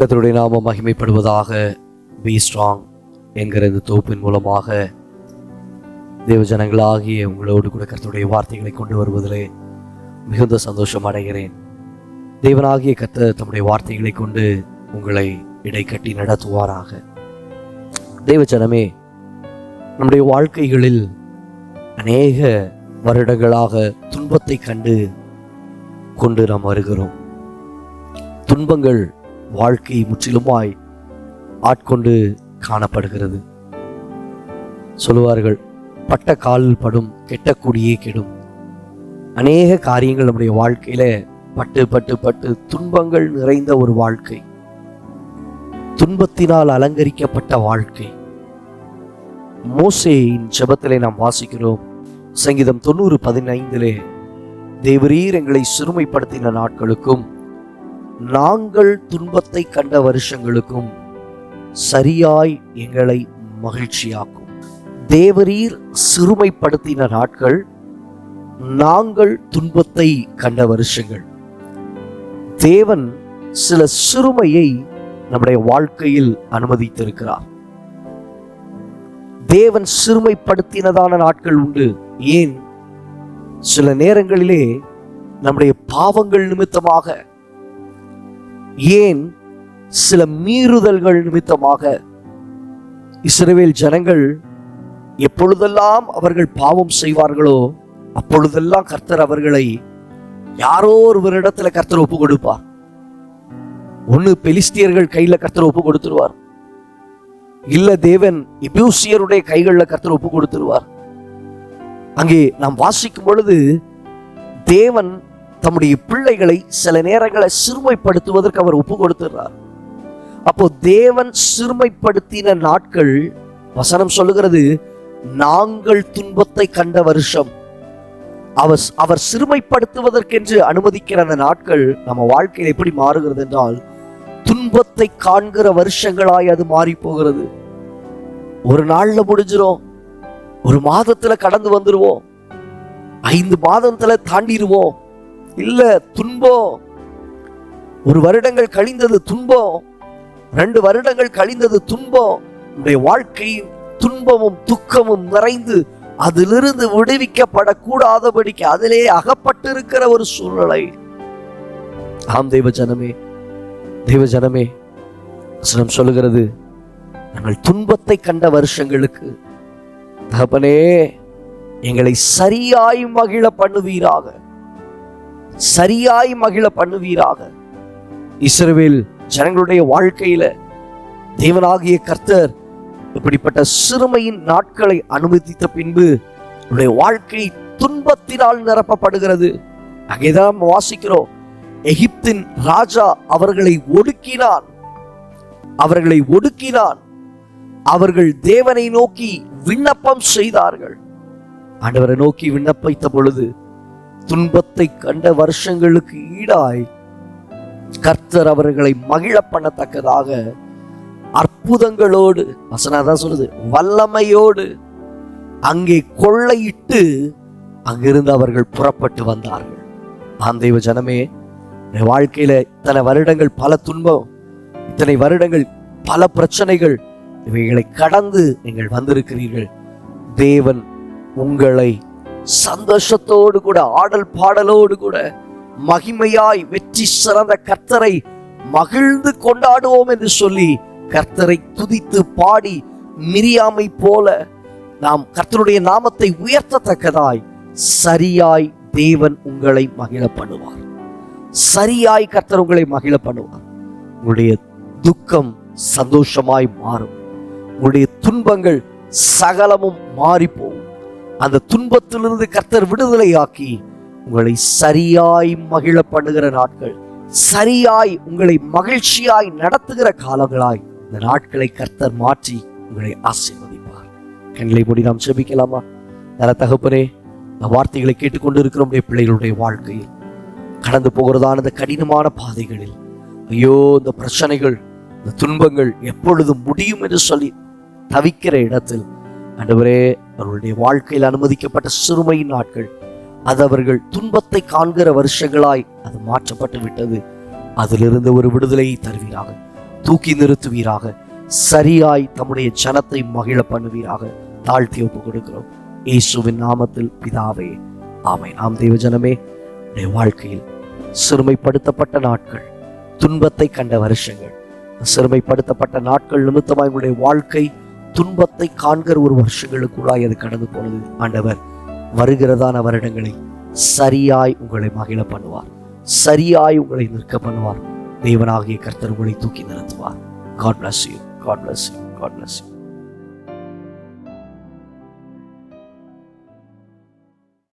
கத்தருடைய நாமம் மகிமைப்படுவதாக பி ஸ்ட்ராங் என்கிற இந்த தொகுப்பின் மூலமாக தேவஜனங்களாகிய உங்களோடு கூட கர்த்தருடைய வார்த்தைகளை கொண்டு வருவதிலே மிகுந்த சந்தோஷம் அடைகிறேன். தேவனாகிய கர்த்தர் தம்முடைய வார்த்தைகளை கொண்டு உங்களை இடைக்கட்டி நடத்துவாராக. தேவஜனமே நம்முடைய வாழ்க்கைகளில் அநேக வருடங்களாக துன்பத்தை கண்டு கொண்டு நாம் வருகிறோம். துன்பங்கள் வாழ்க்கை முற்றிலுமாய் ஆட்கொண்டு காணப்படுகிறது. சொல்லுவார்கள் பட்ட காலில் படும் கெட்டக்கூடியே கெடும். அநேக காரியங்கள் நம்முடைய வாழ்க்கையில பட்டு பட்டு பட்டு துன்பங்கள் நிறைந்த ஒரு வாழ்க்கை. துன்பத்தினால் அலங்கரிக்கப்பட்ட வாழ்க்கை. மோசையின் ஜபத்திலே நாம் வாசிக்கிறோம் சங்கீதம் தொண்ணூறு பதினைந்திலே தேவரீர் எங்களை சிறுமைப்படுத்தின நாட்களுக்கும் நாங்கள் துன்பத்தை கண்ட வருஷங்களுக்கும் சரியாய் எங்களை மகிழ்ச்சியாக்கும். தேவரீர் சிறுமைப்படுத்தின நாட்கள் நாங்கள் துன்பத்தை கண்ட வருஷங்கள். தேவன் சில சிறுமையை நம்முடைய வாழ்க்கையில் அனுமதித்திருக்கிறார். தேவன் சிறுமைப்படுத்தினதான நாட்கள் உண்டு. ஏன்? சில நேரங்களிலே நம்முடைய பாவங்கள் நிமித்தமாக ஏன் சில மீறுதல்கள் நிமித்தமாக இஸ்ரவேல் ஜனங்கள் எப்பொழுதெல்லாம் அவர்கள் பாவம் செய்வார்களோ அப்பொழுதெல்லாம் கர்த்தர் அவர்களை யாரோ ஒருவரிடத்துல கர்த்தர் ஒப்பு கொடுப்பார் ஒண்ணு பெலிஸ்தியர்கள் கையில கர்த்தர் ஒப்பு கொடுத்துருவார் இல்ல தேவன் இபியூசியருடைய கைகளில் கர்த்தர் ஒப்பு கொடுத்துருவார் அங்கே நாம் வாசிக்கும் பொழுது தேவன் தம்முடைய பிள்ளைகளை சில நேரங்களை சிறுமைப்படுத்துவதற்கு அவர் ஒப்பு கொடுத்துறார் அப்போ தேவன் சிறுமைப்படுத்தின நாட்கள் வசனம் சொல்லுகிறது நாங்கள் துன்பத்தை கண்ட வருஷம். அவர் அவர் சிறுமைப்படுத்துவதற்கென்று அனுமதிக்கிற அந்த நாட்கள் நம்ம வாழ்க்கையில் எப்படி மாறுகிறது என்றால் துன்பத்தை காண்கிற வருஷங்களாய் அது மாறி போகிறது ஒரு நாள்ல முடிஞ்சிரும் ஒரு மாதத்துல கடந்து வந்துருவோம் ஐந்து மாதத்துல தாண்டிடுவோம் இல்ல துன்பம் ஒரு வருடங்கள் கழிந்தது துன்பம் ரெண்டு வருடங்கள் கழிந்தது துன்பம் உடைய வாழ்க்கையும் துன்பமும் துக்கமும் நிறைந்து அதிலிருந்து விடுவிக்கப்படக்கூடாதபடிக்கு அதிலே அகப்பட்டிருக்கிற ஒரு சூழ்நிலை. ஆம் தெய்வ ஜனமே. தெய்வ ஜனமே வசனம் சொல்லுகிறது நாங்கள் துன்பத்தை கண்ட வருஷங்களுக்கு தகப்பனே எங்களை சரியாய் மகிழ பண்ணுவீராக. சரியாய் மகிழ பண்ணுவீராக. இஸ்ரவேல் ஜனங்களுடைய வாழ்க்கையில தேவனாகிய கர்த்தர் இப்படிப்பட்ட சிறுமையின் நாட்களை அனுமதித்த பின்பு உடைய வாழ்க்கை துன்பத்தினால் நிரப்பப்படுகிறது. அங்கேதான் வாசிக்கிறோம். எகிப்தின் ராஜா அவர்களை ஒடுக்கினான். அவர்களை ஒடுக்கினான். அவர்கள் தேவனை நோக்கி விண்ணப்பம் செய்தார்கள். ஆண்டவரை நோக்கி விண்ணப்பித்த பொழுது துன்பத்தை கண்ட வருஷங்களுக்கு ஈடாய் கர்த்தர் அவர்களை மகிழ பண்ணத்தக்கதாக அற்புதங்களோடு வசனாதான் சொல்லுது வல்லமையோடு அங்கே கொள்ளையிட்டு அங்கிருந்து அவர்கள் புறப்பட்டு வந்தார்கள். ஆம் தெய்வ ஜனமே என் வாழ்க்கையில இத்தனை வருடங்கள் பல துன்பம் இத்தனை வருடங்கள் பல பிரச்சனைகள் இவைகளை கடந்து நீங்கள் வந்திருக்கிறீர்கள். தேவன் உங்களை சந்தோஷத்தோடு கூட ஆடல் பாடலோடு கூட மகிமையாய் வெற்றி சிறந்த கர்த்தரை மகிழ்ந்து கொண்டாடுவோம் என்று சொல்லி கர்த்தரை துதித்து பாடி மிரியாமை போல நாம் கர்த்தருடைய நாமத்தை உயர்த்தத்தக்கதாய் சரியாய் தேவன் உங்களை மகிழ பண்ணுவார். சரியாய் கர்த்தர் உங்களை மகிழ பண்ணுவார். உங்களுடைய துக்கம் சந்தோஷமாய் மாறும். உங்களுடைய துன்பங்கள் சகலமும் மாறி போகும் அந்த துன்பத்திலிருந்து கர்த்தர் விடுதலையாக்கி உங்களை சரியாய் மகிழ பண்ணுகிற நாட்கள் சரியாய் உங்களை மகிழ்ச்சியாய் நடத்துகிற காலங்களாய் இந்த நாட்களை கர்த்தர் மாற்றி உங்களை ஆசீர்வதிப்பார். கண்களை மூடி நாம் செபிக்கலாமா நல்ல தகப்பனே இந்த வார்த்தைகளை கேட்டுக்கொண்டு இருக்கிற நம்முடைய பிள்ளைகளுடைய வாழ்க்கையில். கடந்து போகிறதான இந்த கடினமான பாதைகளில் ஐயோ இந்த பிரச்சனைகள் இந்த துன்பங்கள் எப்பொழுது முடியும் என்று சொல்லி தவிக்கிற இடத்தில் ஆண்டவரே அவர்களுடைய வாழ்க்கையில் அனுமதிக்கப்பட்ட சிறுமையின் நாட்கள் அது அவர்கள் துன்பத்தை காண்கிற வருஷங்களாய் அது மாற்றப்பட்டு விட்டது. அதிலிருந்து ஒரு விடுதலையை தருவீராக தூக்கி நிறுத்துவீராக சரியாய் தம்முடைய ஜனத்தை மகிழ பண்ணுவீராக தாழ்த்தி ஒப்பு கொடுக்கிறோம். இயேசுவின் நாமத்தில் பிதாவே ஆமை நாம் தேவ ஜனமே உடைய வாழ்க்கையில் சிறுமைப்படுத்தப்பட்ட நாட்கள் துன்பத்தை கண்ட வருஷங்கள் சிறுமைப்படுத்தப்பட்ட நாட்கள் நிமித்தமாய் உங்களுடைய வாழ்க்கை துன்பத்தை காண்கிற ஒரு வருஷங்களுக்குள்ளாய் அது கடந்து போனது. ஆண்டவர் வருகிறதான வருடங்களை சரியாய் உங்களை மகிழ பண்ணுவார். சரியாய் உங்களை நிற்க பண்ணுவார். தேவனாகிய கர்த்தர் உங்களை தூக்கி நிறுத்துவார். God bless you God bless you God bless you